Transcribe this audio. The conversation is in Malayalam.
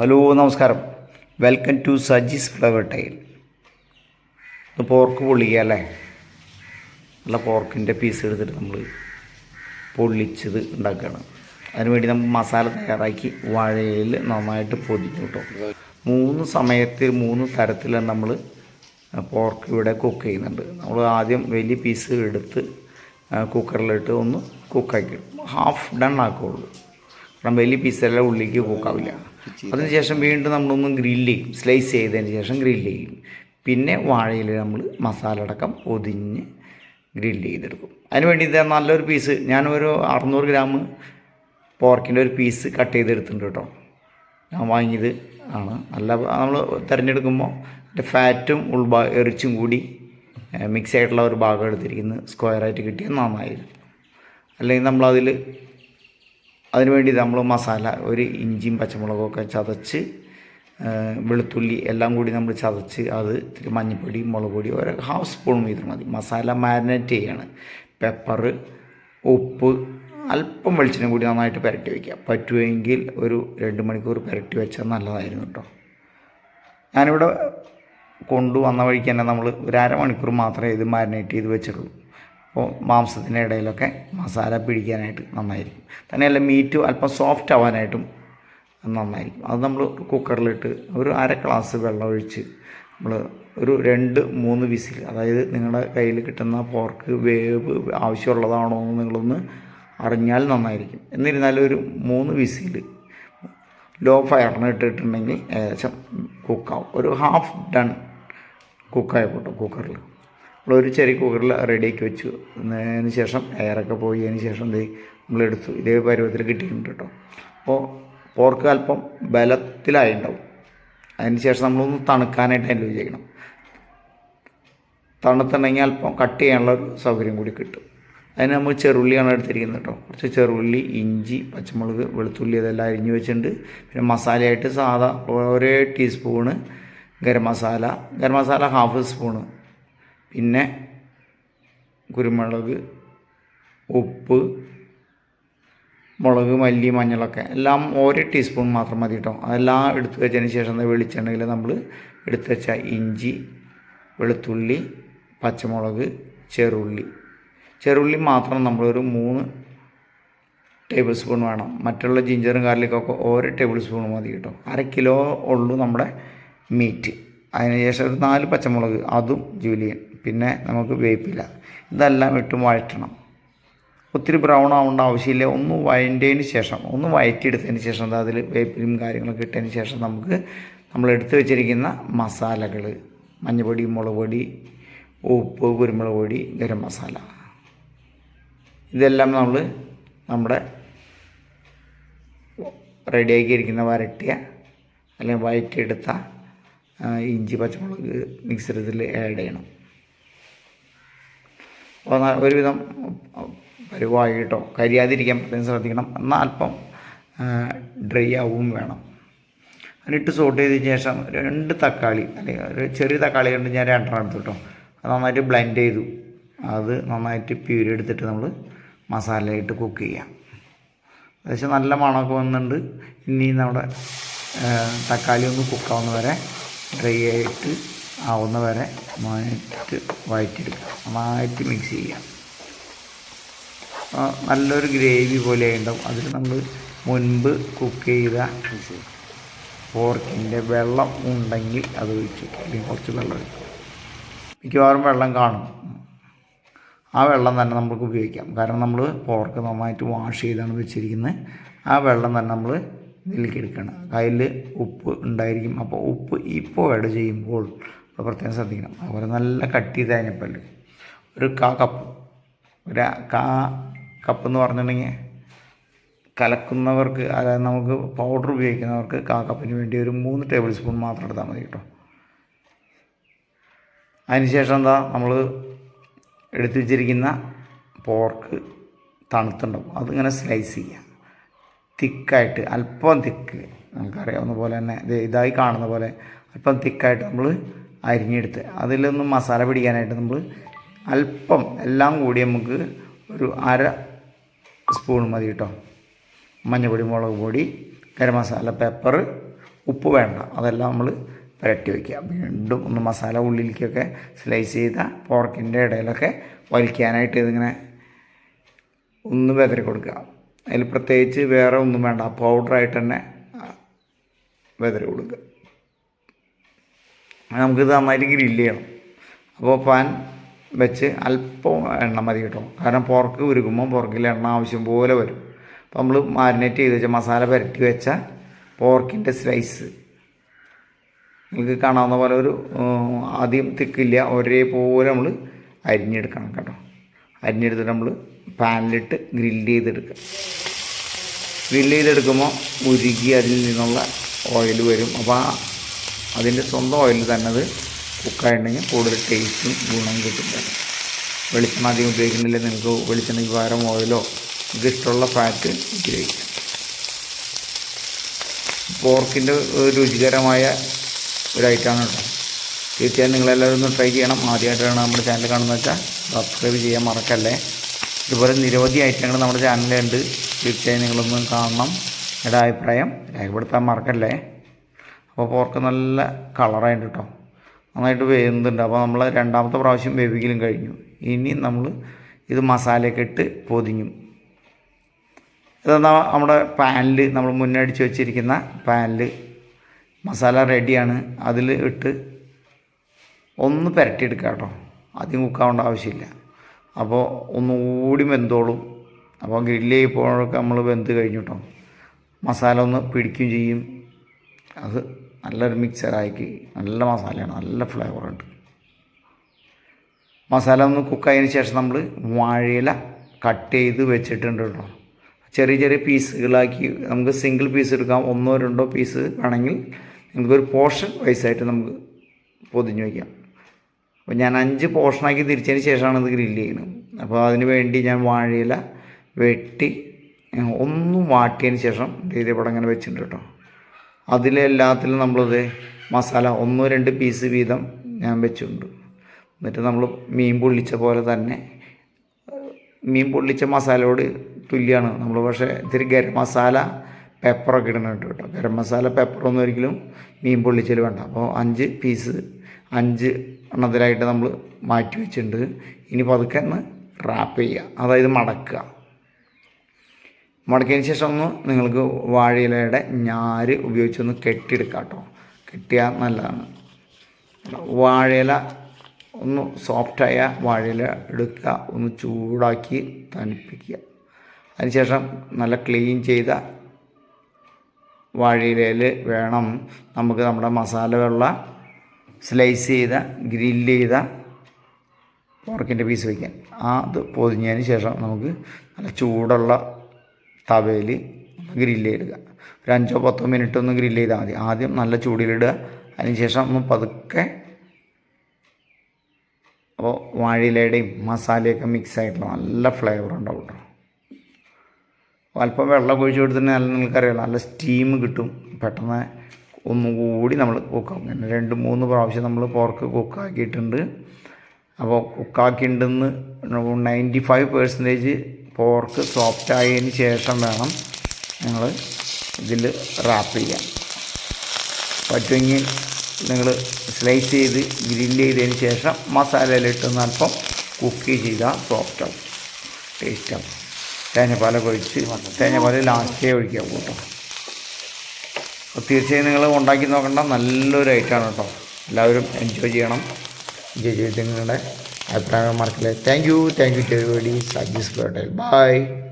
ഹലോ നമസ്കാരം. Welcome to Saji's flavour tale ഇത് പോർക്ക് പൊള്ളിക്കുക അല്ലേ? നല്ല പോർക്കിന്റെ പീസ് എടുത്തിട്ട് നമ്മൾ പൊള്ളിച്ചത് ഉണ്ടാക്കുകയാണ്. അതിനുവേണ്ടി നമ്മൾ മസാല തയ്യാറാക്കി വാഴയിൽ നന്നായിട്ട് പൊതിഞ്ഞു കിട്ടും. മൂന്ന് സമയത്ത് മൂന്ന് തരത്തിൽ നമ്മൾ പോർക്ക് ഇവിടെ കുക്ക് ചെയ്യുന്നുണ്ട്. നമ്മൾ ആദ്യം വലിയ പീസ് എടുത്ത് കുക്കറിലിട്ട് ഒന്ന് കുക്കാക്കി ഹാഫ് ഡൺ ആക്കുകയുള്ളൂ കാരണം വലിയ പീസെല്ലാം ഉള്ളിലേക്ക് കുക്കാവില്ല അതിനുശേഷം വീണ്ടും നമ്മളൊന്ന് ഗ്രില്ല് ചെയ്യും. സ്ലൈസ് ചെയ്തതിന് ശേഷം ഗ്രില്ല് ചെയ്യും. പിന്നെ വാഴയിൽ നമ്മൾ മസാല അടക്കം പൊതിഞ്ഞ് ഗ്രില്ല് ചെയ്തെടുക്കും. അതിന് വേണ്ടി ഇതാ നല്ലൊരു പീസ് ഞാനൊരു അറുന്നൂറ് ഗ്രാം പോർക്കിന്റെ ഒരു പീസ് കട്ട് ചെയ്തെടുത്തിട്ടുണ്ട് കേട്ടോ. ഞാൻ വാങ്ങിയത് ആണ്. നല്ല നമ്മൾ തിരഞ്ഞെടുക്കുമ്പോൾ അതിന്റെ ഫാറ്റും ഉൾഭാ എറിച്ചും കൂടി മിക്സ് ആയിട്ടുള്ള ഒരു ഭാഗം എടുത്തിരിക്കുന്നത് സ്ക്വയറായിട്ട് കിട്ടിയാൽ നന്നായിരിക്കും. അല്ലെങ്കിൽ നമ്മളതിൽ അതിന് വേണ്ടി നമ്മൾ മസാല ഒരു ഇഞ്ചിയും പച്ചമുളകൊക്കെ ചതച്ച് വെളുത്തുള്ളി എല്ലാം കൂടി നമ്മൾ ചതച്ച് അത് ഇത്തിരി മഞ്ഞൾപ്പൊടി മുളക് പൊടി ഒരു ഹാഫ് സ്പൂൺ വീതം മതി. മസാല മാരിനേറ്റ് ചെയ്യാണ്. പെപ്പർ ഉപ്പ് അല്പം വെളിച്ചെണ്ണ കൂടി നന്നായിട്ട് പുരട്ടി വയ്ക്കുക പറ്റുമെങ്കിൽ ഒരു രണ്ട് മണിക്കൂർ പുരട്ടി വെച്ചാൽ നല്ലതായിരുന്നു കേട്ടോ. ഞാനിവിടെ കൊണ്ടുവന്ന വഴിക്ക് തന്നെ നമ്മൾ ഒരു അരമണിക്കൂർ മാത്രമേ ഇത് മാരിനേറ്റ് ചെയ്ത് വെച്ചിട്ടുള്ളൂ. മാംസത്തിന്റെ ഇടയിലൊക്കെ മസാല പിടിക്കാനായിട്ട് നന്നായിരിക്കും. തന്നെയല്ല മീറ്റ് അല്പം സോഫ്റ്റ് ആവാനായിട്ടും നന്നായിരിക്കും. അത് നമ്മൾ കുക്കറിലിട്ട് ഒരു അര ഗ്ലാസ് വെള്ളം ഒഴിച്ച് നമ്മൾ ഒരു രണ്ട് മൂന്ന് വിസിൽ അതായത് നിങ്ങളുടെ കയ്യിൽ കിട്ടുന്ന പോർക്ക് വേവ് ആവശ്യമുള്ളതാണോ എന്ന് നിങ്ങളൊന്ന് അറിഞ്ഞാൽ നന്നായിരിക്കും. എന്നിരുന്നാലും ഒരു മൂന്ന് വിസിൽ ലോ ഫയറിന് ഇട്ടിട്ടുണ്ടെങ്കിൽ ഏകദേശം കുക്കാവും ഒരു ഹാഫ് ഡൺ കുക്കായി പോട്ടോ കുക്കറിൽ. നമ്മളൊരു ചെറിയ കുക്കറിൽ റെഡിയാക്കി വെച്ചു. അതിന് ശേഷം എയറൊക്കെ പോയി അതിന് ശേഷം നമ്മൾ നമ്മളെടുത്തു. ഇതേ പരുവത്തിൽ കിട്ടിയിട്ടുണ്ട് കേട്ടോ. അപ്പോൾ പോർക്ക് അല്പം ബലത്തിലായി ഉണ്ടാവും അതിന് ശേഷം നമ്മളൊന്ന് തണുക്കാനായിട്ട് അതിൽ ചെയ്യണം തണുത്തുണ്ടെങ്കിൽ അല്പം കട്ട് ചെയ്യാനുള്ള ഒരു സൗകര്യം കൂടി കിട്ടും. അതിന് നമ്മൾ ചെറുള്ളിയാണ് എടുത്തിരിക്കുന്നത് കേട്ടോ. കുറച്ച് ചെറുള്ളി ഇഞ്ചി പച്ചമുളക് വെളുത്തുള്ളി ഇതെല്ലാം അരിഞ്ഞു വെച്ചിട്ടുണ്ട്. പിന്നെ മസാലയായിട്ട് സാധാ ഒരേ teaspoon garam masala. Garam masala half spoon പിന്നെ കുരുമുളക് ഉപ്പ് മുളക് മല്ലി മഞ്ഞളൊക്കെ. എല്ലാം ഓരോ ടീസ്പൂൺ മാത്രം മതി കേട്ടോ അതെല്ലാം എടുത്തു വെച്ചതിന് ശേഷം വെളിച്ചെണ്ണയിൽ നമ്മൾ എടുത്തു വെച്ച ഇഞ്ചി വെളുത്തുള്ളി പച്ചമുളക് ചെറുള്ളി. ചെറുള്ളി മാത്രം നമ്മളൊരു മൂന്ന് ടേബിൾ സ്പൂൺ വേണം. മറ്റുള്ള ജിഞ്ചറും ഗാർലിക്കൊക്കെ ഓരോ ടേബിൾ സ്പൂൺ മതി കേട്ടോ അര കിലോ ഉള്ളൂ നമ്മുടെ മീറ്റ്. അതിനുശേഷം ഒരു നാല് പച്ചമുളക് അതും ജൂലിയൻ. പിന്നെ നമുക്ക് വേപ്പില. ഇതെല്ലാം ഇട്ട് വഴറ്റണം. ഒത്തിരി ബ്രൗൺ ആവേണ്ട ആവശ്യമില്ല. ഒന്ന് വഴന്റതിന് ശേഷം ഒന്ന് വഴറ്റിയെടുത്തതിന് ശേഷം അതിൽ വേപ്പിലും കാര്യങ്ങളൊക്കെ ഇട്ടതിന് ശേഷം നമുക്ക് നമ്മൾ എടുത്തു വെച്ചിരിക്കുന്ന മസാലകൾ മഞ്ഞൾപ്പൊടി മുളക് പൊടി ഉപ്പ് കുരുമുളക് പൊടി ഗരം മസാല. ഇതെല്ലാം നമ്മൾ നമ്മുടെ റെഡിയാക്കിയിരിക്കുന്ന വരട്ടിയ അല്ലെങ്കിൽ വഴറ്റിയെടുത്ത ഇഞ്ചി പച്ചമുളക് മിക്സറിൽ ആഡ് ചെയ്യണം. ഒരുവിധം പരുവായിട്ടോ കരിയാതിരിക്കാൻ പ്രത്യേകം ശ്രദ്ധിക്കണം. എന്നാൽ അല്പം ഡ്രൈ ആവും വേണം. അതിനിട്ട് സോട്ട് ചെയ്തതിന് ശേഷം രണ്ട് തക്കാളി അല്ലെങ്കിൽ ഒരു ചെറിയ തക്കാളി കൊണ്ട് ഞാൻ രണ്ടെണ്ണം എടുത്തു കേട്ടോ. അത് നന്നായിട്ട് ബ്ലെൻഡ് ചെയ്തു. അത് നന്നായിട്ട് പ്യൂരി എടുത്തിട്ട് നമ്മൾ മസാലയിട്ട് കുക്ക് ചെയ്യാം. ഏകദേശം നല്ല മണമൊക്കെ വന്നിട്ടുണ്ട്. ഇനി നമ്മുടെ തക്കാളി ഒന്ന് കുക്കാവുന്ന വരെ ഡ്രൈ ആയിട്ട് ആവുന്ന വരെ നന്നായിട്ട് വഴറ്റിയെടുക്കുക നന്നായിട്ട് മിക്സ് ചെയ്യുക. നല്ലൊരു ഗ്രേവി പോലെ ഉണ്ടാവും. അതിൽ നമ്മൾ മുൻപ് കുക്ക് ചെയ്ത പോർക്കിന്റെ വെള്ളം ഉണ്ടെങ്കിൽ അത് ഒഴിച്ച് വെക്കുക. അല്ലെങ്കിൽ കുറച്ച് വെള്ളം ഒഴിക്കുക മിക്കവാറും വെള്ളം കാണും. ആ വെള്ളം തന്നെ നമുക്ക് ഉപയോഗിക്കാം. കാരണം നമ്മൾ പോർക്ക് നന്നായിട്ട് വാഷ് ചെയ്താണ് വെച്ചിരിക്കുന്നത്. ആ വെള്ളം തന്നെ നമ്മൾ ഇതിലേക്ക് എടുക്കണം. കയ്യിൽ ഉപ്പ് ഉണ്ടായിരിക്കും. അപ്പോൾ ഉപ്പ് ഇപ്പോൾ ആഡ് ചെയ്യുമ്പോൾ പ്രത്യേകം ശ്രദ്ധിക്കണം. അതുപോലെ നല്ല കട്ടി ചെയ്ത് ഒരു കാ കപ്പ്. ഒരു കാ കപ്പ് എന്ന് പറഞ്ഞിട്ടുണ്ടെങ്കിൽ കലക്കുന്നവർക്ക് അതായത് നമുക്ക് പൗഡർ ഉപയോഗിക്കുന്നവർക്ക് കാ കപ്പിന് വേണ്ടി ഒരു മൂന്ന് ടേബിൾ സ്പൂൺ മാത്രം എടുത്താൽ മതി കേട്ടോ. അതിനുശേഷം എന്താ? നമ്മൾ എടുത്തു വെച്ചിരിക്കുന്ന പോർക്ക് തണുത്തുണ്ടാവും. അതിങ്ങനെ സ്ലൈസ് ചെയ്യുക തിക്കായിട്ട് അല്പം തിക്ക് നമുക്കറിയാവുന്ന പോലെ തന്നെ ഇത് ഇതായി കാണുന്ന പോലെ അല്പം തിക്കായിട്ട് നമ്മൾ അരിഞ്ഞെടുത്ത് അതിലൊന്നും മസാല പിടിക്കാനായിട്ട് നമ്മൾ അല്പം എല്ലാം കൂടി നമുക്ക് ഒരു അര സ്പൂൺ മതി കേട്ടോ. മഞ്ഞൾപ്പൊടി മുളക് പൊടി ഗരം മസാല പെപ്പർ ഉപ്പ് വേണ്ട. അതെല്ലാം നമ്മൾ പുരട്ടി വയ്ക്കുക. വീണ്ടും ഒന്ന് മസാല ഉള്ളിലേക്കൊക്കെ സ്ലൈസ് ചെയ്ത പോർക്കിന്റെ ഇടയിലൊക്കെ വലിക്കാനായിട്ട് ഇതിങ്ങനെ ഒന്ന് വെതറി കൊടുക്കുക. അതിൽ പ്രത്യേകിച്ച് വേറെ ഒന്നും വേണ്ട. പൗഡറായിട്ട് തന്നെ വെതറി കൊടുക്കുക. നമുക്കിത് നന്നായിട്ട് ഗ്രില്ല് ചെയ്യണം. അപ്പോൾ പാൻ വെച്ച് അല്പം എണ്ണ മതി കിട്ടും. കാരണം പുറക്ക് ഉരുകുമ്പോൾ പുറക്കിൽ എണ്ണ ആവശ്യം പോലെ വരും. അപ്പോൾ നമ്മൾ മാരിനേറ്റ് ചെയ്ത് വെച്ച മസാല പുരട്ടി വെച്ച പോർക്കിന്റെ സ്ലൈസ് നിങ്ങൾക്ക് കാണാവുന്ന പോലെ ഒരു ആദ്യം തിക്കില്ല. ഒരേപോലെ നമ്മൾ അരിഞ്ഞെടുക്കണം കേട്ടോ. അരിഞ്ഞെടുത്തിട്ട് നമ്മൾ പാനിലിട്ട് ഗ്രില്ല് ചെയ്തെടുക്കുക. ഗ്രില്ല് ചെയ്തെടുക്കുമ്പോൾ ഉരുകി അതിൽ നിന്നുള്ള ഓയിൽ വരും. അപ്പോൾ ആ അതിന്റെ സ്വന്തം ഓയിൽ തന്നെ അത് കുക്കായിട്ടുണ്ടെങ്കിൽ കൂടുതൽ ടേസ്റ്റും ഗുണവും കിട്ടും. വെളിച്ചെണ്ണ അധികം ഉപയോഗിക്കുന്നില്ല. നിങ്ങൾക്ക് വെളിച്ചെണ്ണയ്ക്ക് പകരം ഓയിലോ നിങ്ങൾക്ക് ഇഷ്ടമുള്ള ഫാറ്റ് ഉപയോഗിക്കാം. പോർക്കിന്റെ രുചികരമായ ഒരു ഐറ്റമാണ് കേട്ടോ. തീർച്ചയായും നിങ്ങളെല്ലാവരും ഒന്ന് ട്രൈ ചെയ്യണം. ആദ്യമായിട്ടാണ് നമ്മുടെ ചാനൽ കാണുന്നത് വെച്ചാൽ സബ്സ്ക്രൈബ് ചെയ്യാൻ മറക്കല്ലേ? ഇതുപോലെ നിരവധി ഐറ്റങ്ങൾ നമ്മുടെ ചാനലിലുണ്ട്. തീർച്ചയായും നിങ്ങളൊന്ന് കാണണം. എന്റെ അഭിപ്രായം രേഖപ്പെടുത്താൻ മറക്കല്ലേ? അപ്പോൾ പോർക്ക് നല്ല കളറായിട്ട് കേട്ടോ. നന്നായിട്ട് വേവുന്നുണ്ട്. അപ്പോൾ നമ്മൾ രണ്ടാമത്തെ പ്രാവശ്യം വേവിക്കലും കഴിഞ്ഞു. ഇനി നമ്മൾ ഇത് മസാലയൊക്കെ ഇട്ട് പൊതിഞ്ഞു. ഇതെന്താ നമ്മുടെ പാനിൽ നമ്മൾ മുന്നേ അടിച്ച് വെച്ചിരിക്കുന്ന പാനിൽ മസാല റെഡിയാണ്. അതിൽ ഇട്ട് ഒന്ന് പുരട്ടിയെടുക്കുക കേട്ടോ. ആദ്യം കുക്കാവേണ്ട ആവശ്യമില്ല. അപ്പോൾ ഒന്നുകൂടി വെന്തോളും. അപ്പോൾ ഗ്രില്ല് ചെയ്യുമ്പോഴൊക്കെ നമ്മൾ വെന്ത് കഴിഞ്ഞു കേട്ടോ മസാല ഒന്ന് പിടിക്കുകയും ചെയ്യും. അത് നല്ലൊരു മിക്സറാക്കി നല്ല മസാലയാണ് നല്ല ഫ്ലേവറുണ്ട് മസാല ഒന്ന് കുക്കായതിന് ശേഷം നമ്മൾ വാഴയില കട്ട് ചെയ്ത് വെച്ചിട്ടുണ്ട് കേട്ടോ ചെറിയ ചെറിയ പീസുകളാക്കി നമുക്ക് സിംഗിൾ പീസ് എടുക്കാം. ഒന്നോ രണ്ടോ പീസ് വേണമെങ്കിൽ നമുക്കൊരു പോർഷൻ വൈസായിട്ട് നമുക്ക് പൊതിഞ്ഞ് വയ്ക്കാം അപ്പോൾ ഞാൻ അഞ്ച് പോർഷനാക്കി തിരിച്ചതിന് ശേഷമാണ് ഇത് ഗ്രില്ല് ചെയ്യുന്നത്. അപ്പോൾ അതിന് വേണ്ടി ഞാൻ വാഴയില വെട്ടി ഒന്നും വാട്ടിയതിന് ശേഷം ഇതേപോലെ അങ്ങനെ വെച്ചിട്ടുണ്ട് കേട്ടോ. അതിലെല്ലാത്തിലും നമ്മളത് മസാല ഒന്നോ രണ്ട് പീസ് വീതം ഞാൻ വെച്ചിട്ടുണ്ട്. എന്നിട്ട് നമ്മൾ മീൻ പൊള്ളിച്ച പോലെ തന്നെ മീൻ പൊള്ളിച്ച മസാലയോട് തുല്യമാണ് നമ്മൾ പക്ഷേ ഇത്തിരി ഗരം മസാല പെപ്പറൊക്കെ ഇടുന്നുണ്ട് കേട്ടോ. ഗരം മസാല പെപ്പറൊന്നും ഒരിക്കലും മീൻ പൊള്ളിച്ചൽ വേണ്ട. അപ്പോൾ അഞ്ച് പീസ് അഞ്ച് എണ്ണത്തിലായിട്ട് നമ്മൾ മാറ്റി വെച്ചിട്ടുണ്ട്. ഇനി പതുക്കെ ഒന്ന് റാപ്പ് ചെയ്യുക. അതായത് മടക്കുക. മടക്കിയതിന് ശേഷം ഒന്ന് നിങ്ങൾക്ക് വാഴയിലയുടെ ഞാര് ഉപയോഗിച്ചൊന്ന് കെട്ടിയെടുക്കാം കേട്ടോ. കെട്ടിയാൽ നല്ലതാണ്. വാഴയില ഒന്ന് സോഫ്റ്റായ വാഴയില എടുക്കുക. ഒന്ന് ചൂടാക്കി തണുപ്പിക്കുക. അതിനുശേഷം നല്ല ക്ലീൻ ചെയ്ത വാഴയിലയിൽ വേണം നമുക്ക് നമ്മുടെ മസാല വെള്ള സ്ലൈസ് ചെയ്ത ഗ്രില്ല് ചെയ്ത പോർക്കിന്റെ പീസ് വയ്ക്കാൻ അത് പൊതിഞ്ഞതിന് ശേഷം നമുക്ക് നല്ല ചൂടുള്ള തവയിൽ ഗ്രില്ല് ചെയ്തെടുക്കുക ഒരു അഞ്ചോ പത്തോ മിനിറ്റ് ഒന്ന് ഗ്രില്ല് ചെയ്താൽ മതി. ആദ്യം നല്ല ചൂടിലിടുക. അതിനുശേഷം ഒന്ന് പതുക്കെ അപ്പോൾ വാഴയിലയുടെയും മസാലയൊക്കെ മിക്സ് ആയിട്ടുള്ള നല്ല ഫ്ലേവർ ഉണ്ടാവും കേട്ടോ അല്പം വെള്ളം ഒഴിച്ച് കൊടുത്തിട്ട് നല്ല നിങ്ങൾക്കറിയാം നല്ല സ്റ്റീം കിട്ടും. പെട്ടെന്ന് ഒന്നുകൂടി നമ്മൾ കുക്കാക്കും. രണ്ട് മൂന്ന് പ്രാവശ്യം നമ്മൾ പോർക്ക് കുക്കാക്കിയിട്ടുണ്ട്. അപ്പോൾ കുക്കാക്കിയിട്ടുണ്ടെന്ന് ninety five percentage pork soft ആയതിന് ശേഷം വേണം നിങ്ങൾ ഇതിൽ റാപ്പ് ചെയ്യാൻ. പറ്റുമെങ്കിൽ നിങ്ങൾ സ്ലൈസ് ചെയ്ത് ഗ്രില്ല് ചെയ്തതിന് ശേഷം മസാലയിലിട്ടൊന്ന് അല്പം കുക്ക് ചെയ്താൽ സോഫ്റ്റ് ആവും. ടേസ്റ്റ് ആവും. തേങ്ങാപ്പാലൊക്കെ ഒഴിച്ച് പാല ലാസ്റ്റേ ഒഴിക്കാം കൂട്ടോ തീർച്ചയായും നിങ്ങൾ ഉണ്ടാക്കി നോക്കേണ്ട നല്ലൊരു ഐറ്റമാണ് കേട്ടോ. എല്ലാവരും എൻജോയ് ചെയ്യണം. എൻജോയ് ചെയ്തിട്ട് നിങ്ങളുടെ അഭിപ്രായം മറക്കില്ല. Thank you thank you to everybody Saji's by